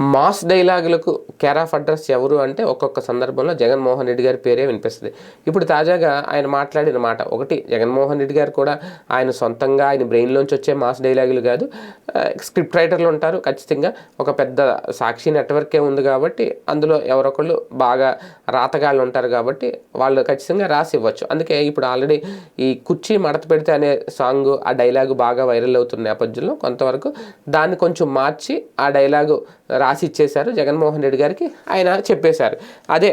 Mass డైలాగులకు care of address ఎవరు అంటే ఒక్కొక్క సందర్భంలో జగన్మోహన్ రెడ్డి గారి పేరే వినిపిస్తుంది. ఇప్పుడు తాజాగా ఆయన మాట్లాడిన మాట ఒకటి జగన్మోహన్ రెడ్డి గారు కూడా ఆయన సొంతంగా ఆయన బ్రెయిన్లోంచి వచ్చే మాస్ డైలాగులు కాదు స్క్రిప్ట్ రైటర్లు ఉంటారు ఖచ్చితంగా. ఒక పెద్ద సాక్షి నెట్వర్కే ఉంది కాబట్టి అందులో ఎవరొకళ్ళు బాగా రాతగాళ్ళు ఉంటారు కాబట్టి వాళ్ళు ఖచ్చితంగా రాసి ఇవ్వచ్చు. అందుకే ఇప్పుడు ఆల్రెడీ ఈ కుర్చీ మడత పెడితే అనే సాంగ్ ఆ డైలాగు బాగా వైరల్ అవుతున్న నేపథ్యంలో కొంతవరకు దాన్ని కొంచెం మార్చి ఆ డైలాగు రా రాసి ఇచ్చేశారు జగన్మోహన్ రెడ్డి గారికి. ఆయన చెప్పేశారు. అదే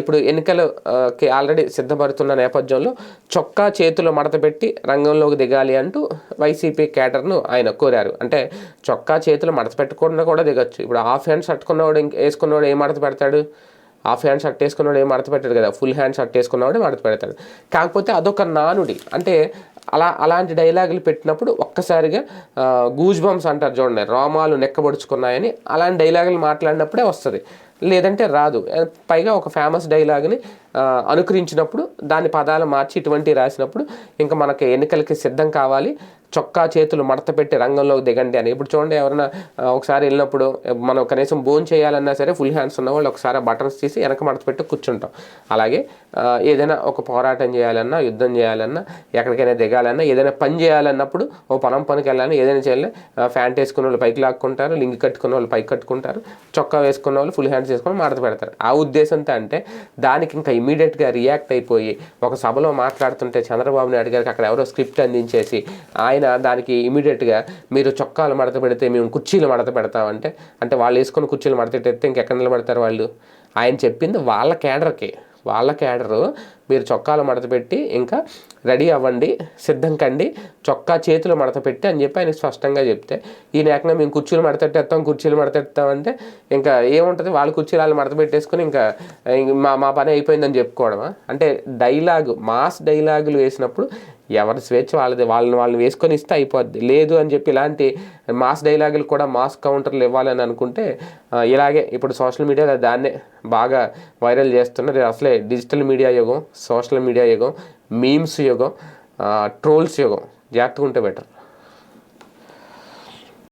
ఇప్పుడు ఎన్నికలకి ఆల్రెడీ సిద్ధపడుతున్న నేపథ్యంలో చొక్కా చేతులు మడత పెట్టి రంగంలోకి దిగాలి అంటూ వైసీపీ క్యాడర్ను ఆయన కోరారు. అంటే చొక్కా చేతులు మడత పెట్టకుండా కూడా దిగచ్చు. ఇప్పుడు హాఫ్ హ్యాండ్స్ షట్టుకున్నవాడు ఇంక వేసుకున్నవాడు ఏం మడత పెడతాడు? హాఫ్ హ్యాండ్ షర్ట్ వేసుకున్నాడు ఏం మడత పెట్టాడు కదా ఫుల్ హ్యాండ్ షర్ట్ వేసుకున్నాడు మడత పెడతాడు. కాకపోతే అదొక నానుడి. అంటే అలా అలాంటి డైలాగులు పెట్టినప్పుడు ఒక్కసారిగా గూజ్ బంప్స్ అంటారు చూడండి రోమాలు నెక్కబడుచుకున్నాయని అలాంటి డైలాగులు మాట్లాడినప్పుడే వస్తుంది. లేదంటే రాదు. పైగా ఒక ఫేమస్ డైలాగ్ని అనుకరించినప్పుడు దాని పదాలు మార్చి ఇటువంటి రాసినప్పుడు ఇంకా మనకి ఎన్నికలకి సిద్ధం కావాలి. చొక్కా చేతులు మడత పెట్టి రంగంలోకి దిగండి అని. ఇప్పుడు చూడండి ఎవరైనా ఒకసారి వెళ్ళినప్పుడు మనం కనీసం బోన్ చేయాలన్నా సరే ఫుల్ హ్యాండ్స్ ఉన్న వాళ్ళు ఒకసారి బటన్స్ తీసి వెనక మడత పెట్టి కూర్చుంటాం. అలాగే ఏదైనా ఒక పోరాటం చేయాలన్నా యుద్ధం చేయాలన్నా ఎక్కడికైనా దిగాలన్నా ఏదైనా పని చేయాలన్నప్పుడు ఓ పొలం పనికి వెళ్ళాలని ఏదైనా చేయాలి ఫ్యాంట్ వేసుకున్న వాళ్ళు పైకి లాక్కుంటారు లింగి కట్టుకున్న వాళ్ళు పైకి కట్టుకుంటారు చొక్కా వేసుకున్న వాళ్ళు ఫుల్ హ్యాండ్స్ వేసుకొని మడత పెడతారు. ఆ ఉద్దేశంతో అంటే దానికి ఇంకా ఇమీడియట్గా రియాక్ట్ అయిపోయి ఒక సభలో మాట్లాడుతుంటే చంద్రబాబు నాయుడు గారికి అక్కడ ఎవరో స్క్రిప్ట్ అందించేసి ఆయన దానికి ఇమీడియట్గా మీరు చొక్కాలు మడత పెడితే మేము కుర్చీలు మడత పెడతామంటే అంటే వాళ్ళు వేసుకున్న కుర్చీలు మడత పెడితే ఇంకెక్కడ నిలబడతారు వాళ్ళు? ఆయన చెప్పింది వాళ్ళ క్యాడర్కి. వాళ్ళ క్యాడరు మీరు చొక్కాలు మడత పెట్టి ఇంకా రెడీ అవ్వండి సిద్ధం కండి చొక్కా చేతులు మడత పెట్టి అని చెప్పి ఆయన స్పష్టంగా చెప్తే ఈయన ఏకంగా మేము కుర్చీలు మడతెట్టేస్తాం కుర్చీలు మడతెడతాం అంటే ఇంకా ఏముంటుంది? వాళ్ళు కుర్చీలు వాళ్ళు మడత పెట్టేసుకుని ఇంకా మా మా పని అయిపోయిందని చెప్పుకోవడమా? అంటే డైలాగు మాస్ డైలాగులు వేసినప్పుడు ఎవరి స్వేచ్ఛ వాళ్ళది వాళ్ళని వాళ్ళని వేసుకొని ఇస్తే అయిపోద్ది. లేదు అని చెప్పి ఇలాంటి మాస్ డైలాగులు కూడా మాస్ కౌంటర్లు ఇవ్వాలని అనుకుంటే ఇలాగే ఇప్పుడు సోషల్ మీడియాలో దాన్నే బాగా వైరల్ చేస్తున్నారు. అసలే డిజిటల్ మీడియా యుగం. సోషల్ మీడియా యుగం మీమ్స్ యుగం ట్రోల్స్ యుగం. జాగ్రత్తగా ఉంటే బెటర్.